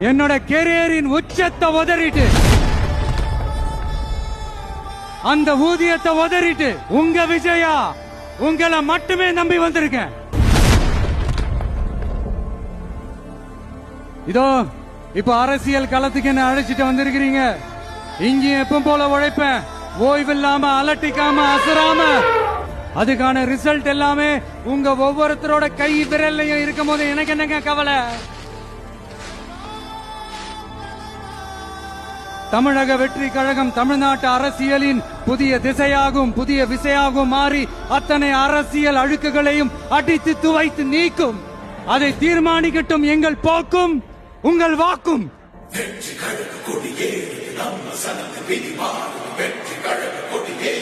என்னோட கெரியரின் உச்சத்தை உதறிட்டு. அந்த ஊதியத்தை உதறிட்டு உங்க விஜயா உங்களை மட்டுமே நம்பி வந்திருக்கேன். இதோ இப்ப அரசியல் களத்துக்கு என்ன அழைச்சிட்டு வந்திருக்கிறீங்க? இங்கேயும் எப்ப போல உழைப்பேன். ஓய்வில்லாம அலட்டிக்காம அசராம. அதுக்கான ரிசல்ட் எல்லாமே உங்க ஒவ்வொருத்தரோட கை விரல்லையும் இருக்கும் போது எனக்கு என்னங்க கவலை? தமிழக வெற்றி கழகம் தமிழ்நாட்டு அரசியலின் புதிய திசையாகும் புதிய விசையாகும் மாறி அத்தனை அரசியல் அழுக்குகளையும் அடித்து துவைத்து நீக்கும். அதை தீர்மானிக்கட்டும் எங்கள் போக்கும் உங்கள் வாக்கும். வெற்றி கழக கொடியே நம்ம சனது வெற்றி கழக கொடியே.